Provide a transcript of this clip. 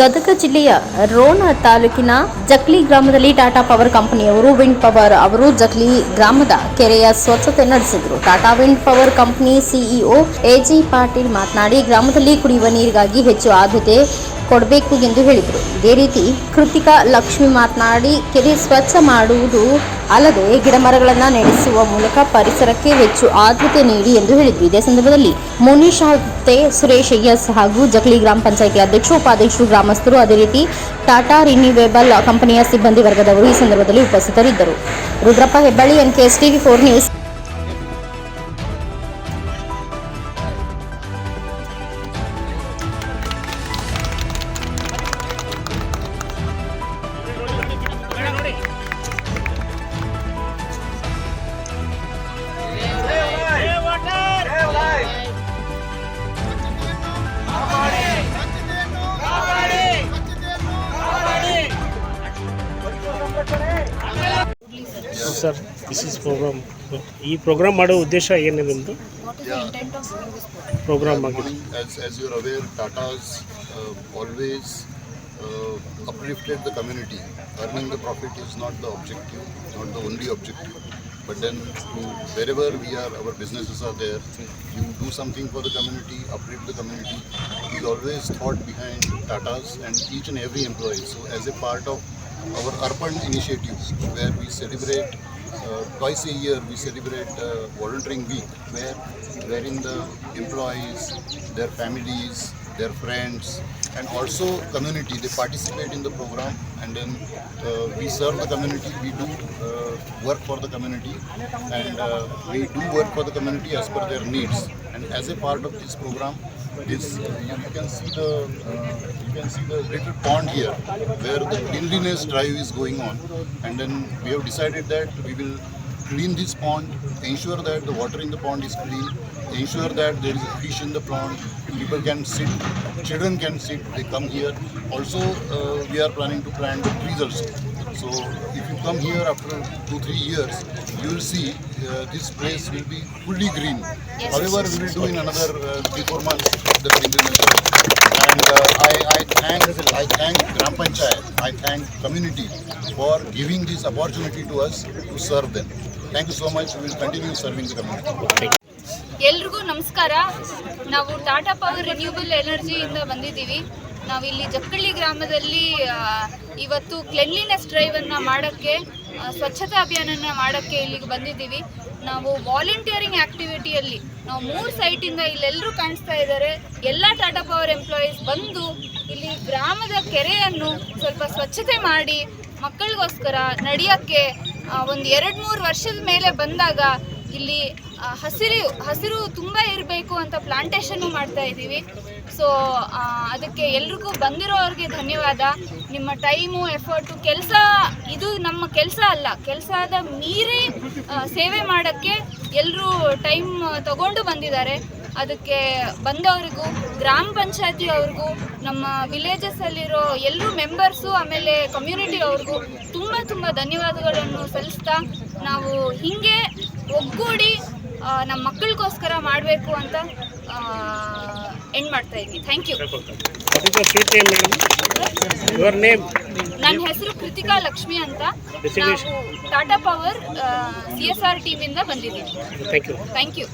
ಗದಗ ಜಿಲ್ಲೆಯ ರೋಣ ತಾಲೂಕಿನ ಜಕ್ಲಿ ಗ್ರಾಮದಲ್ಲಿ ಟಾಟಾ ಪವರ್ ಕಂಪನಿಯವರು ವಿಂಡ್ ಪವರ್ ಅವರು ಜಕ್ಲಿ ಗ್ರಾಮದ ಕೆರೆಯ ಸ್ವಚ್ಛತೆ ನಡೆಸಿದರು Tata wind power company CEO AG Patil ಮಾತನಾಡಿ ಗ್ರಾಮದಲ್ಲಿ ಕುಡಿಯುವ ನೀರಿಗಾಗಿ ಹೆಚ್ಚು ಆದ್ಯತೆ ಕೊಡಬೇಕು ಎಂದು ಹೇಳಿದರು ಇದೇ ರೀತಿ ಕೃತಿಕಾ ಲಕ್ಷ್ಮಿ ಮಾತನಾಡಿ ಕೆರೆ ಸ್ವಚ್ಛ ಮಾಡುವುದು ಅಲ್ಲದೆ ಗಿಡಮರಗಳನ್ನು ನಡೆಸುವ ಮೂಲಕ ಪರಿಸರಕ್ಕೆ ಹೆಚ್ಚು ಆದ್ಯತೆ ನೀಡಿ ಎಂದು ಹೇಳಿದರು ಇದೇ ಸಂದರ್ಭದಲ್ಲಿ ಮುನೀಶ್ ಹತ್ತೆ ಸುರೇಶ್ ಎಸ್ ಹಾಗೂ ಜಗಲಿ ಗ್ರಾಮ ಪಂಚಾಯಿತಿ ಅಧ್ಯಕ್ಷ ಉಪಾಧ್ಯಕ್ಷರು ಗ್ರಾಮಸ್ಥರು ಅದೇ ರೀತಿ ಟಾಟಾ ರಿನ್ಯೂವೇಬಲ್ ಕಂಪನಿಯ ಸಿಬ್ಬಂದಿ ವರ್ಗದವರು ಈ ಸಂದರ್ಭದಲ್ಲಿ ಉಪಸ್ಥಿತರಿದ್ದರು Rudrappa Hebballi N TV four news sir this is program ಈ ಪ್ರೋಗ್ರಾಮ್ ಮಾಡೋ ಉದ್ದೇಶ ಏನಿದೆ ನಿಮ್ಮದು ಪ್ರೋಗ್ರಾಮ್ ಆಗಿದೆ As, as you're aware, Tata's uh, always uh, uplifted the community. Earning the profit is not the objective, not the only objective. But then, to wherever we are, our businesses are there. You do something for the community, uplift the community. Is always thought behind Tata's and each and every employee. So, as a part of our urban initiatives where we celebrate uh, twice a year we celebrate uh, volunteering week where wherein the employees their families their friends, and also community. They participate in the program, and then uh, we serve the community. We do uh, work for the community, and uh, we do work for the community as per their needs. And as a part of this program, this uh, you, you, can see the uh, you can see the little pond here where the cleanliness drive is going on, and then we have decided that we will clean this pond, ensure that the water in the pond is clean, ensure that there is a fish in the pond, people can sit, children can sit, they come here. Also, uh, we are planning to plant trees also. So, if you come here after two, three years, you will see uh, this place will be fully green. Yes, However, we will do in another uh, three, four months the and uh, I, I, thank I thank Gram Panchayat, I thank community for giving this opportunity to us to serve them. Thank you so much will continue serving ಎಲ್ರಿಗೂ ನಮಸ್ಕಾರ ನಾವು Tata power renewable ಎನರ್ಜಿಯಿಂದ ಬಂದಿದ್ದೀವಿ ನಾವು ಇಲ್ಲಿ ಜಕ್ಕಳ್ಳಿ ಗ್ರಾಮದಲ್ಲಿ ಇವತ್ತು cleanliness ಡ್ರೈವನ್ನು ಮಾಡೋಕ್ಕೆ ಸ್ವಚ್ಛತಾ ಅಭಿಯಾನನ ಮಾಡೋಕ್ಕೆ ಇಲ್ಲಿಗೆ ಬಂದಿದ್ದೀವಿ ನಾವು ವಾಲಂಟಿಯರಿಂಗ್ ಆ್ಯಕ್ಟಿವಿಟಿಯಲ್ಲಿ ನಾವು ಮೂರು ಸೈಟಿಂದ ಇಲ್ಲೆಲ್ಲರೂ ಕಾಣಿಸ್ತಾ ಇದ್ದಾರೆ ಎಲ್ಲ ಟಾಟಾ ಪವರ್ ಎಂಪ್ಲಾಯೀಸ್ ಬಂದು ಇಲ್ಲಿ ಗ್ರಾಮದ ಕೆರೆಯನ್ನು ಸ್ವಲ್ಪ ಸ್ವಚ್ಛತೆ ಮಾಡಿ ಮಕ್ಕಳಿಗೋಸ್ಕರ ನಡೆಯೋಕ್ಕೆ ಒಂದು ಎರಡು ಮೂರು ವರ್ಷದ ಮೇಲೆ ಬಂದಾಗ ಇಲ್ಲಿ ಹಸಿರು ಹಸಿರು ತುಂಬ ಇರಬೇಕು ಅಂತ ಪ್ಲಾಂಟೇಷನ್ನು ಮಾಡ್ತಾ ಇದ್ದೀವಿ ಸೊ ಅದಕ್ಕೆ ಎಲ್ರಿಗೂ ಬಂದಿರೋರಿಗೆ ಧನ್ಯವಾದ ನಿಮ್ಮ ಟೈಮು ಎಫರ್ಟು ಕೆಲಸ ಇದು ನಮ್ಮ ಕೆಲಸ ಅಲ್ಲ ಕೆಲಸದ ಮೀರಿ ಸೇವೆ ಮಾಡೋಕ್ಕೆ ಎಲ್ಲರೂ ಟೈಮ್ ತಗೊಂಡು ಬಂದಿದ್ದಾರೆ ಅದಕ್ಕೆ ಬಂದವರಿಗೂ ಗ್ರಾಮ ಪಂಚಾಯತಿ ಅವ್ರಿಗೂ ನಮ್ಮ ವಿಲೇಜಸ್ಸಲ್ಲಿರೋ ಎಲ್ಲರೂ ಮೆಂಬರ್ಸು ಆಮೇಲೆ ಕಮ್ಯುನಿಟಿ ಅವ್ರಿಗೂ ತುಂಬ ತುಂಬ ಧನ್ಯವಾದಗಳನ್ನು ಸಲ್ಲಿಸ್ತಾ ನಾವು ಹಿಂಗೆ ಒಗ್ಗೂಡಿ ನಮ್ಮ ಮಕ್ಕಳಿಗೋಸ್ಕರ ಮಾಡಬೇಕು ಅಂತ ಎಂಡ್ ಮಾಡ್ತಾ ಇದ್ದೀನಿ ಥ್ಯಾಂಕ್ ಯು ನನ್ನ ಹೆಸರು ಕೃತಿಕಾ ಲಕ್ಷ್ಮಿ ಅಂತ ನಾವು Tata power C S R ಟೀಮಿಂದ ಬಂದಿದ್ದೀನಿ ಥ್ಯಾಂಕ್ ಯು